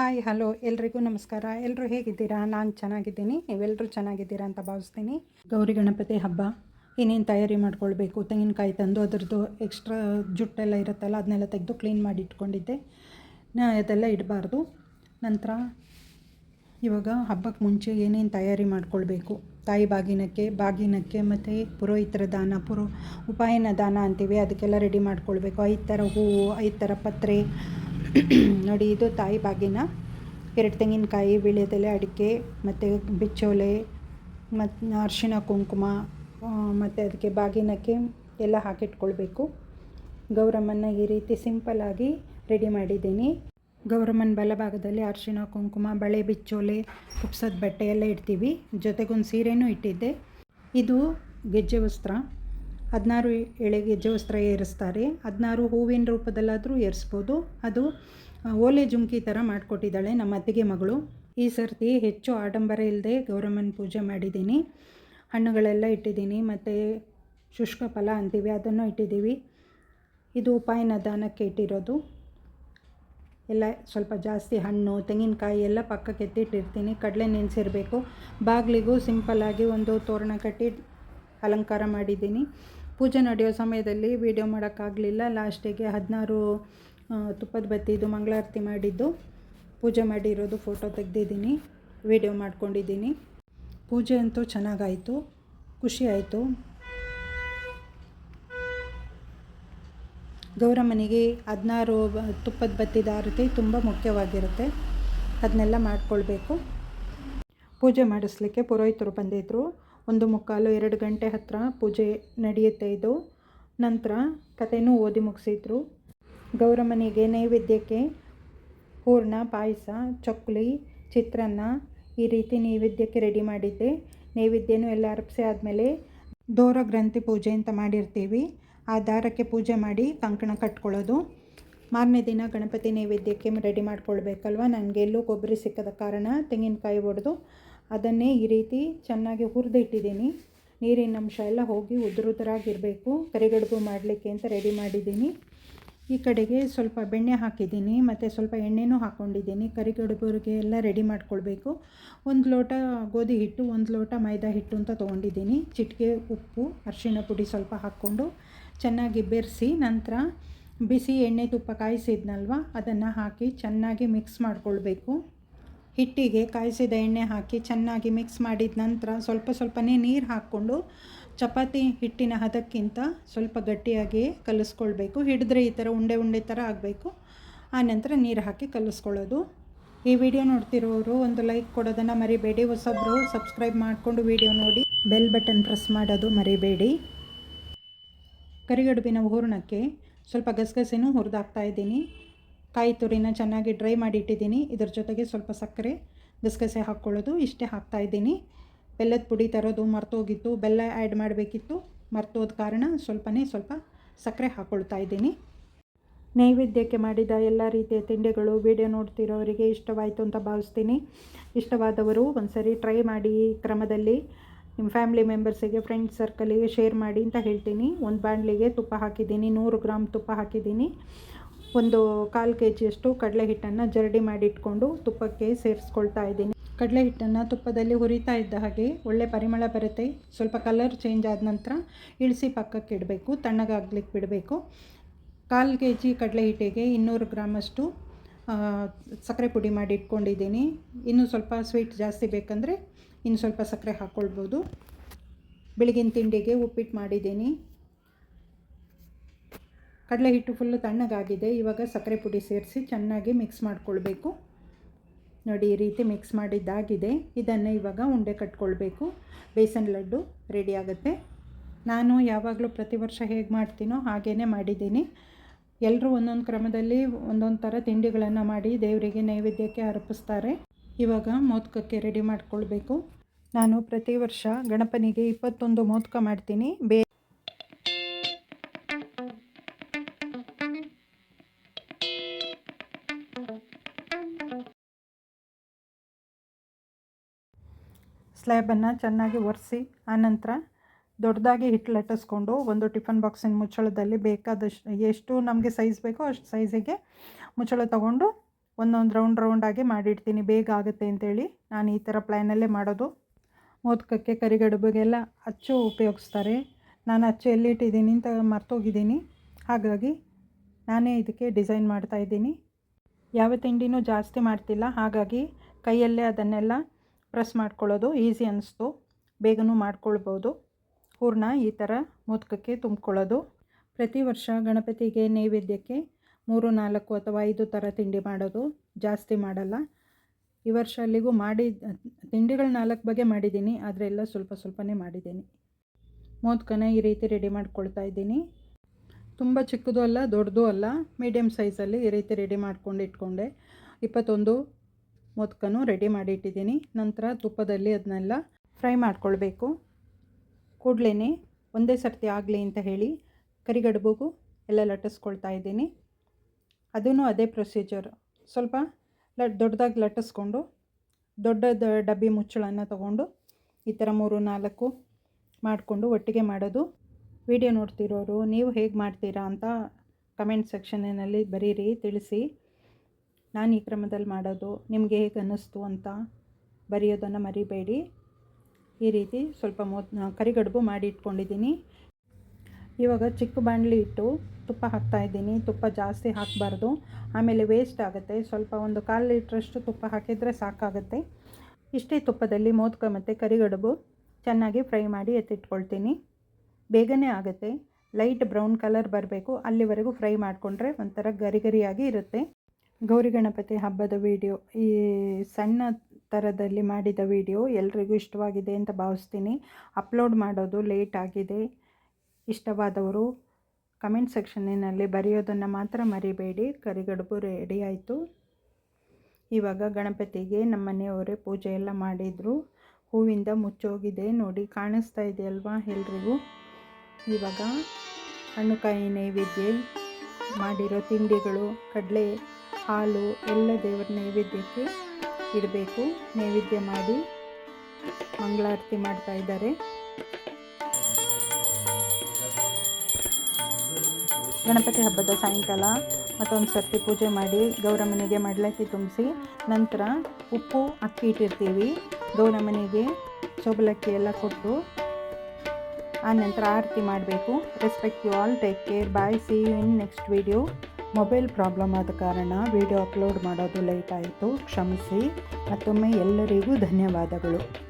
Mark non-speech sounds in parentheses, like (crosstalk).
Hi, hello, ಎಲ್ರಿಗೂ ನಮಸ್ಕಾರ. ಎಲ್ಲರೂ ಹೇಗಿದ್ದೀರಾ? ನಾನು ಚೆನ್ನಾಗಿದ್ದೀನಿ. ನೀವೆಲ್ಲರೂ ಚೆನ್ನಾಗಿದ್ದೀರಾ ಅಂತ ಭಾವಿಸ್ತೀನಿ. ಗೌರಿ ಗಣಪತಿ ಹಬ್ಬ, ಏನೇನು ತಯಾರಿ ಮಾಡ್ಕೊಳ್ಬೇಕು, ತೆಂಗಿನಕಾಯಿ ತಂದು ಅದರದ್ದು ಎಕ್ಸ್ಟ್ರಾ ಜುಟ್ಟೆಲ್ಲ ಇರುತ್ತಲ್ಲ, ಅದನ್ನೆಲ್ಲ ತೆಗೆದು ಕ್ಲೀನ್ ಮಾಡಿ ಇಟ್ಕೊಂಡಿದ್ದೆ. ಅದೆಲ್ಲ ಇಡಬಾರ್ದು. ನಂತರ ಇವಾಗ ಹಬ್ಬಕ್ಕೆ ಮುಂಚೆ ಏನೇನು ತಯಾರಿ ಮಾಡ್ಕೊಳ್ಬೇಕು? ತಾಯಿ ಬಾಗಿನಕ್ಕೆ ಬಾಗಿನಕ್ಕೆ ಮತ್ತು ಪುರೋಹಿತರ ದಾನ, ಪುರೋ, ಉಪಾಯನ ದಾನ ಅಂತೀವಿ. ಅದಕ್ಕೆಲ್ಲ ರೆಡಿ ಮಾಡ್ಕೊಳ್ಬೇಕು. ಐದು ಥರ ಹೂವು, ಐದು ಥರ ಪತ್ರೆ (clears throat) ನೋಡಿ, ಇದು ತಾಯಿ ಬಾಗಿನ. ಎರಡು ತೆಂಗಿನಕಾಯಿ ವೀಳ್ಯದೆಲೆ ಅಡಿಕೆ, ಮತ್ತು ಬಿಚ್ಚೋಲೆ ಮತ್ತು ಅರಿಶಿಣ ಕುಂಕುಮ ಮತ್ತು ಅದಕ್ಕೆ ಬಾಗಿನಕ್ಕೆ ಎಲ್ಲ ಹಾಕಿಟ್ಕೊಳ್ಬೇಕು. ಗೌರಮ್ಮನ ಈ ರೀತಿ ಸಿಂಪಲ್ಲಾಗಿ ರೆಡಿ ಮಾಡಿದ್ದೀನಿ. ಗೌರಮ್ಮನ ಬಲಭಾಗದಲ್ಲಿ ಅರಿಶಿಣ ಕುಂಕುಮ, ಬಳೆ, ಬಿಚ್ಚೋಲೆ, ಕುಪ್ಸದ ಬಟ್ಟೆ ಎಲ್ಲ ಇಡ್ತೀವಿ. ಜೊತೆಗೊಂದು ಸೀರೆನೂ ಇಟ್ಟಿದ್ದೆ. ಇದು ಗೆಜ್ಜೆ ವಸ್ತ್ರ. ಹದಿನಾರು ಎಳೆಗೆ ಗೆಜ್ಜೆ ವಸ್ತ್ರ ಏರಿಸ್ತಾರೆ. ಹದಿನಾರು ಹೂವಿನ ರೂಪದಲ್ಲಾದರೂ ಏರಿಸ್ಬೋದು. ಅದು ಓಲೆ ಜುಮ್ಕಿ ಥರ ಮಾಡಿಕೊಟ್ಟಿದ್ದಾಳೆ ನಮ್ಮ ಅತ್ತಿಗೆ ಮಗಳು. ಈ ಸರ್ತಿ ಹೆಚ್ಚು ಆಡಂಬರ ಇಲ್ಲದೆ ಗೌರಮ್ಮನ ಪೂಜೆ ಮಾಡಿದ್ದೀನಿ. ಹಣ್ಣುಗಳೆಲ್ಲ ಇಟ್ಟಿದ್ದೀನಿ. ಮತ್ತು ಶುಷ್ಕ ಫಲ ಅಂತೀವಿ, ಅದನ್ನು ಇಟ್ಟಿದ್ದೀವಿ. ಇದು ಉಪಾಯನ ದಾನಕ್ಕೆ ಇಟ್ಟಿರೋದು. ಎಲ್ಲ ಸ್ವಲ್ಪ ಜಾಸ್ತಿ ಹಣ್ಣು, ತೆಂಗಿನಕಾಯಿ ಎಲ್ಲ ಪಕ್ಕಕ್ಕೆ ಎತ್ತಿಟ್ಟಿರ್ತೀನಿ. ಕಡಲೆ ನೆನೆಸಿರಬೇಕು. ಬಾಗಿಲಿಗೂ ಸಿಂಪಲ್ಲಾಗಿ ಒಂದು ತೋರಣ ಕಟ್ಟಿ ಅಲಂಕಾರ ಮಾಡಿದ್ದೀನಿ. ಪೂಜೆ ನಡೆಯೋ ಸಮಯದಲ್ಲಿ ವೀಡಿಯೋ ಮಾಡೋಕ್ಕಾಗಲಿಲ್ಲ. ಲಾಸ್ಟಿಗೆ ಹದಿನಾರು ತುಪ್ಪದ ಬತ್ತಿದು ಮಂಗಳಾರತಿ ಮಾಡಿದ್ದು. ಪೂಜೆ ಮಾಡಿರೋದು ಫೋಟೋ ತೆಗೆದಿದ್ದೀನಿ ವೀಡಿಯೋ ಮಾಡ್ಕೊಂಡಿದ್ದೀನಿ. ಪೂಜೆ ಅಂತೂ ಚೆನ್ನಾಗಾಯಿತು, ಖುಷಿ ಆಯಿತು. ಗೌರಮ್ಮನಿಗೆ ಹದಿನಾರು ತುಪ್ಪದ ಬತ್ತಿದ ಆರತಿ ತುಂಬ ಮುಖ್ಯವಾಗಿರುತ್ತೆ. ಅದನ್ನೆಲ್ಲ ಮಾಡಿಕೊಳ್ಬೇಕು. ಪೂಜೆ ಮಾಡಿಸ್ಲಿಕ್ಕೆ ಪುರೋಹಿತರು ಬಂದಿದ್ದರು ಒಂದು ಮುಕ್ಕಾಲು ಎರಡು ಗಂಟೆ ಹತ್ತಿರ ಪೂಜೆ ನಡೆಯುತ್ತೆ ಇದು. ನಂತರ ಕಥೆನೂ ಓದಿ ಮುಗಿಸಿದ್ರು. ಗೌರಮ್ಮನಿಗೆ ನೈವೇದ್ಯಕ್ಕೆ ಹೂರ್ಣ, ಪಾಯಸ, ಚಕ್ಕುಲಿ, ಚಿತ್ರಾನ್ನ ಈ ರೀತಿ ನೈವೇದ್ಯಕ್ಕೆ ರೆಡಿ ಮಾಡಿದ್ದೆ. ನೈವೇದ್ಯನೂ ಎಲ್ಲ ಅರ್ಪಿಸಿ ಆದಮೇಲೆ ದೋರ ಗ್ರಂಥಿ ಪೂಜೆ ಅಂತ ಮಾಡಿರ್ತೀವಿ. ಆ ದಾರಕ್ಕೆ ಪೂಜೆ ಮಾಡಿ ಕಂಕಣ ಕಟ್ಕೊಳ್ಳೋದು. ಮಾರನೇ ದಿನ ಗಣಪತಿ ನೈವೇದ್ಯಕ್ಕೆ ರೆಡಿ ಮಾಡ್ಕೊಳ್ಬೇಕಲ್ವ? ನನಗೆ ಎಲ್ಲೂ ಕೊಬ್ಬರಿ ಸಿಕ್ಕದ ಕಾರಣ ತೆಂಗಿನಕಾಯಿ ಒಡೆದು ಅದನ್ನೇ ಈ ರೀತಿ ಚೆನ್ನಾಗಿ ಹುರಿದಿಟ್ಟಿದ್ದೀನಿ ನೀರಿನ ಅಂಶ ಎಲ್ಲ ಹೋಗಿ ಉದುರುದರಾಗಿರಬೇಕು. ಕರಿಗಡುಬು ಮಾಡಲಿಕ್ಕೆ ಅಂತ ರೆಡಿ ಮಾಡಿದ್ದೀನಿ. ಈ ಕಡೆಗೆ ಸ್ವಲ್ಪ ಬೆಣ್ಣೆ ಹಾಕಿದ್ದೀನಿ. ಮತ್ತು ಸ್ವಲ್ಪ ಎಣ್ಣೆನೂ ಹಾಕ್ಕೊಂಡಿದ್ದೀನಿ ಕರಿಗಡುಬುರಿಗೆ ಎಲ್ಲ ರೆಡಿ ಮಾಡ್ಕೊಳ್ಬೇಕು. ಒಂದು ಲೋಟ ಗೋಧಿ ಹಿಟ್ಟು, ಒಂದು ಲೋಟ ಮೈದಾ ಹಿಟ್ಟು ಅಂತ ತೊಗೊಂಡಿದ್ದೀನಿ. ಚಿಟಿಕೆ, ಉಪ್ಪು, ಅರಿಶಿಣ ಪುಡಿ ಸ್ವಲ್ಪ ಹಾಕ್ಕೊಂಡು ಚೆನ್ನಾಗಿ ಬೆರೆಸಿ ನಂತರ ಬಿಸಿ ಎಣ್ಣೆ ತುಪ್ಪ ಕಾಯಿಸಿದ್ನಲ್ವ, ಅದನ್ನು ಹಾಕಿ ಚೆನ್ನಾಗಿ ಮಿಕ್ಸ್ ಮಾಡಿಕೊಳ್ಬೇಕು. ಹಿಟ್ಟಿಗೆ ಕಾಯಿಸಿದ ಎಣ್ಣೆ ಹಾಕಿ ಚೆನ್ನಾಗಿ ಮಿಕ್ಸ್ ಮಾಡಿದ ನಂತರ ಸ್ವಲ್ಪ ಸ್ವಲ್ಪನೇ ನೀರು ಹಾಕ್ಕೊಂಡು ಚಪಾತಿ ಹಿಟ್ಟಿನ ಹದಕ್ಕಿಂತ ಸ್ವಲ್ಪ ಗಟ್ಟಿಯಾಗಿ ಕಲಿಸ್ಕೊಳ್ಬೇಕು. ಹಿಡಿದ್ರೆ ಈ ಥರ ಉಂಡೆ ಉಂಡೆ ಥರ ಆಗಬೇಕು. ಆನಂತರ ನೀರು ಹಾಕಿ ಕಲಿಸ್ಕೊಳ್ಳೋದು. ಈ ವಿಡಿಯೋ ನೋಡ್ತಿರೋರು ಒಂದು ಲೈಕ್ ಕೊಡೋದನ್ನು ಮರಿಬೇಡಿ. ಹೊಸಬ್ರು ಸಬ್ಸ್ಕ್ರೈಬ್ ಮಾಡಿಕೊಂಡು ವಿಡಿಯೋ ನೋಡಿ. ಬೆಲ್ ಬಟನ್ ಪ್ರೆಸ್ ಮಾಡೋದು ಮರಿಬೇಡಿ. ಕರಿಗಡುಬಿನ ಹೂರಣಕ್ಕೆ ಸ್ವಲ್ಪ ಗಸಗಸೆನೂ ಹುರಿದಾಗ್ತಾ ಇದ್ದೀನಿ. ಕಾಯಿ ತುರಿನ ಚೆನ್ನಾಗಿ ಡ್ರೈ ಮಾಡಿ ಇಟ್ಟಿದ್ದೀನಿ ಇದ್ರ ಜೊತೆಗೆ ಸ್ವಲ್ಪ ಸಕ್ಕರೆ ಗಸಗಸೆ ಹಾಕ್ಕೊಳ್ಳೋದು. ಇಷ್ಟೇ ಹಾಕ್ತಾಯಿದ್ದೀನಿ ಬೆಲ್ಲದ ಪುಡಿ ತರೋದು ಮರ್ತೋಗಿತ್ತು. ಬೆಲ್ಲ ಆ್ಯಡ್ ಮಾಡಬೇಕಿತ್ತು. ಮರ್ತೋದ ಕಾರಣ ಸ್ವಲ್ಪನೇ ಸ್ವಲ್ಪ ಸಕ್ಕರೆ ಹಾಕ್ಕೊಳ್ತಾ ಇದ್ದೀನಿ. ನೈವೇದ್ಯಕ್ಕೆ ಮಾಡಿದ ಎಲ್ಲ ರೀತಿಯ ತಿಂಡಿಗಳು, ವಿಡಿಯೋ ನೋಡ್ತಿರೋರಿಗೆ ಇಷ್ಟವಾಯಿತು ಅಂತ ಭಾವಿಸ್ತೀನಿ. ಇಷ್ಟವಾದವರು ಒಂದು ಸರಿ ಟ್ರೈ ಮಾಡಿ ಕ್ರಮದಲ್ಲಿ ನಿಮ್ಮ ಫ್ಯಾಮಿಲಿ ಮೆಂಬರ್ಸಿಗೆ, ಫ್ರೆಂಡ್ಸ್ ಸರ್ಕಲಿಗೆ ಶೇರ್ ಮಾಡಿ ಅಂತ ಹೇಳ್ತೀನಿ. ಒಂದು ಬಾಣಲಿಗೆ ತುಪ್ಪ ಹಾಕಿದ್ದೀನಿ. ನೂರು ಗ್ರಾಮ್ ತುಪ್ಪ ಹಾಕಿದ್ದೀನಿ. ಒಂದು ಕಾಲು ಕೆ ಜಿಯಷ್ಟು ಕಡಲೆ ಹಿಟ್ಟನ್ನು ಜರಡಿ ಮಾಡಿಟ್ಕೊಂಡು ತುಪ್ಪಕ್ಕೆ ಸೇರಿಸ್ಕೊಳ್ತಾ ಇದ್ದೀನಿ. ಕಡಲೆ ಹಿಟ್ಟನ್ನು ತುಪ್ಪದಲ್ಲಿ ಹುರಿತಾ ಇದ್ದ ಹಾಗೆ ಒಳ್ಳೆ ಪರಿಮಳ ಬರುತ್ತೆ. ಸ್ವಲ್ಪ ಕಲರ್ ಚೇಂಜ್ ಆದ ನಂತರ ಇಳಿಸಿ ಪಕ್ಕಕ್ಕೆ ಇಡಬೇಕು. ತಣ್ಣಗಾಗ್ಲಿಕ್ಕೆ ಬಿಡಬೇಕು. ಕಾಲು ಕೆ ಜಿ ಕಡಲೆ ಹಿಟ್ಟಿಗೆ ಇನ್ನೂರು ಗ್ರಾಮಷ್ಟು ಸಕ್ಕರೆ ಪುಡಿ ಮಾಡಿ ಇಟ್ಕೊಂಡಿದ್ದೀನಿ ಇನ್ನೂ ಸ್ವಲ್ಪ ಸ್ವೀಟ್ ಜಾಸ್ತಿ ಬೇಕಂದರೆ ಇನ್ನು ಸ್ವಲ್ಪ ಸಕ್ಕರೆ ಹಾಕ್ಕೊಳ್ಬೋದು. ಬೆಳಗಿನ ತಿಂಡಿಗೆ ಉಪ್ಪಿಟ್ಟು ಮಾಡಿದ್ದೀನಿ. ಕಡಲೆ ಹಿಟ್ಟು ಫುಲ್ಲು ತಣ್ಣಗಾಗಿದೆ. ಇವಾಗ ಸಕ್ಕರೆ ಪುಡಿ ಸೇರಿಸಿ ಚೆನ್ನಾಗಿ ಮಿಕ್ಸ್ ಮಾಡಿಕೊಳ್ಬೇಕು. ನೋಡಿ, ಈ ರೀತಿ ಮಿಕ್ಸ್ ಮಾಡಿದ್ದಾಗಿದೆ. ಇದನ್ನು ಇವಾಗ ಉಂಡೆ ಕಟ್ಕೊಳ್ಬೇಕು. ಬೇಸನ್ ಲಡ್ಡು ರೆಡಿ ಆಗುತ್ತೆ. ನಾನು ಯಾವಾಗಲೂ ಪ್ರತಿ ವರ್ಷ ಹೇಗೆ ಮಾಡ್ತೀನೋ ಹಾಗೇ ಮಾಡಿದ್ದೀನಿ. ಎಲ್ಲರೂ ಒಂದೊಂದು ಕ್ರಮದಲ್ಲಿ ಒಂದೊಂದು ಥರ ತಿಂಡಿಗಳನ್ನು ಮಾಡಿ ದೇವರಿಗೆ ನೈವೇದ್ಯಕ್ಕೆ ಅರ್ಪಿಸ್ತಾರೆ. ಇವಾಗ ಮೋದಕಕ್ಕೆ ರೆಡಿ ಮಾಡಿಕೊಳ್ಬೇಕು. ನಾನು ಪ್ರತಿ ವರ್ಷ ಗಣಪನಿಗೆ ಇಪ್ಪತ್ತೊಂದು ಮೋದಕ ಮಾಡ್ತೀನಿ. ಬೇ ಸ್ಲ್ಯಾಬನ್ನು ಚೆನ್ನಾಗಿ ಒರೆಸಿ, ಆನಂತರ ದೊಡ್ಡದಾಗಿ ಹಿಟ್ಟು ಲಟ್ಟಿಸ್ಕೊಂಡು ಒಂದು ಟಿಫನ್ ಬಾಕ್ಸಿನ ಮುಚ್ಚಳದಲ್ಲಿ ಬೇಕಾದಷ್ಟು ಎಷ್ಟು ನಮಗೆ ಸೈಜ್ ಬೇಕೋ ಅಷ್ಟು ಸೈಜಿಗೆ ಮುಚ್ಚಳ ತೊಗೊಂಡು ಒಂದೊಂದು ರೌಂಡ್ ರೌಂಡಾಗಿ ಮಾಡಿಡ್ತೀನಿ. ಬೇಗ ಆಗುತ್ತೆ ಅಂತೇಳಿ ನಾನು ಈ ಥರ ಪ್ಲ್ಯಾನಲ್ಲೇ ಮಾಡೋದು. ಮೋದಕಕ್ಕೆ ಕರಿಗಡುಬಿಗೆಲ್ಲ ಅಚ್ಚು ಉಪಯೋಗಿಸ್ತಾರೆ. ನಾನು ಅಚ್ಚು ಎಲ್ಲಿಟ್ಟಿದ್ದೀನಿ ಅಂತ ಮರ್ತೋಗಿದ್ದೀನಿ. ಹಾಗಾಗಿ ನಾನೇ ಇದಕ್ಕೆ ಡಿಸೈನ್ ಮಾಡ್ತಾಯಿದ್ದೀನಿ ಯಾವ ತಿಂಡಿನೂ ಜಾಸ್ತಿ ಮಾಡ್ತಿಲ್ಲ. ಹಾಗಾಗಿ ಕೈಯಲ್ಲೇ ಅದನ್ನೆಲ್ಲ ಪ್ರೆಸ್ ಮಾಡ್ಕೊಳ್ಳೋದು ಈಸಿ ಅನ್ನಿಸ್ತು ಬೇಗನೂ ಮಾಡ್ಕೊಳ್ಬೋದು. ಹೂರ್ಣ ಈ ಥರ ಮೋದಕಕ್ಕೆ ತುಂಬ್ಕೊಳ್ಳೋದು. ಪ್ರತಿ ವರ್ಷ ಗಣಪತಿಗೆ ನೈವೇದ್ಯಕ್ಕೆ ಮೂರು, ನಾಲ್ಕು ಅಥವಾ ಐದು ಥರ ತಿಂಡಿ ಮಾಡೋದು ಜಾಸ್ತಿ ಮಾಡಲ್ಲ. ಈ ವರ್ಷ ಅಲ್ಲಿಗೂ ಮಾಡಿ, ತಿಂಡಿಗಳು ನಾಲ್ಕು ಬಗೆ ಮಾಡಿದ್ದೀನಿ, ಆದರೆ ಎಲ್ಲ ಸ್ವಲ್ಪ ಸ್ವಲ್ಪನೇ ಮಾಡಿದ್ದೀನಿ. ಮೋದಕನ ಈ ರೀತಿ ರೆಡಿ ಮಾಡ್ಕೊಳ್ತಾ ಇದ್ದೀನಿ. ತುಂಬ ಚಿಕ್ಕದು ಅಲ್ಲ, ದೊಡ್ಡದೂ ಅಲ್ಲ ಮೀಡಿಯಮ್ ಸೈಜಲ್ಲಿ ಈ ರೀತಿ ರೆಡಿ ಮಾಡ್ಕೊಂಡು ಇಟ್ಕೊಂಡೆ. ಇಪ್ಪತ್ತೊಂದು ಮೋದಕನೂ ರೆಡಿ ಮಾಡಿ ಇಟ್ಟಿದ್ದೀನಿ ನಂತರ ತುಪ್ಪದಲ್ಲಿ ಅದನ್ನೆಲ್ಲ ಫ್ರೈ ಮಾಡ್ಕೊಳ್ಬೇಕು. ಕೂಡಲೇ ಒಂದೇ ಸರ್ತಿ ಆಗಲಿ ಅಂತ ಹೇಳಿ ಕರಿಗಡುಬುಗೂ ಎಲ್ಲ ಲಟ್ಟಿಸ್ಕೊಳ್ತಾ ಇದ್ದೀನಿ. ಅದೂ ಅದೇ ಪ್ರೊಸೀಜರ್ ಸ್ವಲ್ಪ ಲಟ್ ದೊಡ್ಡದಾಗಿ ಲಟ್ಟಿಸ್ಕೊಂಡು ದೊಡ್ಡದ ಡಬ್ಬಿ ಮುಚ್ಚಳನ್ನು ತಗೊಂಡು ಈ ಥರ ಮೂರು ನಾಲ್ಕು ಮಾಡಿಕೊಂಡು ಒಟ್ಟಿಗೆ ಮಾಡೋದು. ವಿಡಿಯೋ ನೋಡ್ತಿರೋರು, ನೀವು ಹೇಗೆ ಮಾಡ್ತೀರಾ ಅಂತ ಕಮೆಂಟ್ ಸೆಕ್ಷನ್ನಲ್ಲಿ ಬರೀರಿ, ತಿಳಿಸಿ. ನಾನು ಈ ಕ್ರಮದಲ್ಲಿ ಮಾಡೋದು ನಿಮಗೆ ಹೇಗೆ ಅನ್ನಿಸ್ತು ಅಂತ ಬರೆಯೋದನ್ನು ಮರಿಬೇಡಿ. ಈ ರೀತಿ ಸ್ವಲ್ಪ ಮೊ ಕರಿಗಡುಬು ಮಾಡಿ ಇಟ್ಕೊಂಡಿದ್ದೀನಿ. ಇವಾಗ ಚಿಕ್ಕ ಬಾಣಲಿ ಇಟ್ಟು ತುಪ್ಪ ಹಾಕ್ತಾಯಿದ್ದೀನಿ ತುಪ್ಪ ಜಾಸ್ತಿ ಹಾಕಬಾರ್ದು. ಆಮೇಲೆ ವೇಸ್ಟ್ ಆಗುತ್ತೆ. ಸ್ವಲ್ಪ ಒಂದು ಕಾಲು ಲೀಟ್ರಷ್ಟು ತುಪ್ಪ ಹಾಕಿದರೆ ಸಾಕಾಗುತ್ತೆ. ಇಷ್ಟೇ ತುಪ್ಪದಲ್ಲಿ ಮೋದಕ ಮತ್ತು ಕರಿಗಡುಬು ಚೆನ್ನಾಗಿ ಫ್ರೈ ಮಾಡಿ ಎತ್ತಿಟ್ಕೊಳ್ತೀನಿ. ಬೇಗನೆ ಆಗುತ್ತೆ. ಲೈಟ್ ಬ್ರೌನ್ ಕಲರ್ ಬರಬೇಕು. ಅಲ್ಲಿವರೆಗೂ ಫ್ರೈ ಮಾಡಿಕೊಂಡ್ರೆ ಒಂಥರ ಗರಿಗರಿಯಾಗಿ ಇರುತ್ತೆ. ಗೌರಿ ಗಣಪತಿ ಹಬ್ಬದ ವಿಡಿಯೋ, ಈ ಸಣ್ಣ ಥರದಲ್ಲಿ ಮಾಡಿದ ವಿಡಿಯೋ ಎಲ್ರಿಗೂ ಇಷ್ಟವಾಗಿದೆ ಅಂತ ಭಾವಿಸ್ತೀನಿ. ಅಪ್ಲೋಡ್ ಮಾಡೋದು ಲೇಟ್ ಆಗಿದೆ. ಇಷ್ಟವಾದವರು ಕಮೆಂಟ್ ಸೆಕ್ಷನ್ನಿನಲ್ಲಿ ಬರೆಯೋದನ್ನು ಮಾತ್ರ ಮರಿಬೇಡಿ. ಕರಿಗಡುಬು ರೆಡಿ ಆಯಿತು. ಇವಾಗ ಗಣಪತಿಗೆ ನಮ್ಮ ಮನೆಯವರೇ ಪೂಜೆ ಎಲ್ಲ ಮಾಡಿದರು. ಹೂವಿಂದ ಮುಚ್ಚೋಗಿದೆ. ನೋಡಿ, ಕಾಣಿಸ್ತಾ ಇದೆಯಲ್ವಾ ಎಲ್ರಿಗೂ? ಇವಾಗ ಹಣ್ಣುಕಾಯಿ ನೈವೇದ್ಯ ಮಾಡಿರೋ ತಿಂಡಿಗಳು, ಕಡಲೆ ಹಾಲು ಎಲ್ಲ ದೇವರ ನೈವೇದ್ಯಕ್ಕೆ ಇಡಬೇಕು. ನೈವೇದ್ಯ ಮಾಡಿ ಮಂಗಳಾರತಿ ಮಾಡ್ತಾ ಇದ್ದಾರೆ. ಗಣಪತಿ ಹಬ್ಬದ ಸಾಯಂಕಾಲ ಮತ್ತೊಂದು ಸರ್ತಿ ಪೂಜೆ ಮಾಡಿ ಗೌರಮ್ಮನಿಗೆ ಮಡಲಕ್ಕಿ ತುಂಬಿಸಿ ನಂತರ ಉಪ್ಪು, ಅಕ್ಕಿ ಇಟ್ಟಿರ್ತೀವಿ. ಗೌರಮ್ಮನಿಗೆ ಸೊಬಲಕ್ಕಿ ಎಲ್ಲ ಕೊಟ್ಟು ಆ ನಂತರ ಆರತಿ ಮಾಡಬೇಕು. Respect you all take care bye see you in next video mobile problem ಆದ ಕಾರಣ ವಿಡಿಯೋ ಅಪ್ಲೋಡ್ ಮಾಡೋದು ಲೇಟ್ ಆಯಿತು. ಕ್ಷಮಿಸಿ. ಮತ್ತೊಮ್ಮೆ ಎಲ್ಲರಿಗೂ ಧನ್ಯವಾದಗಳು.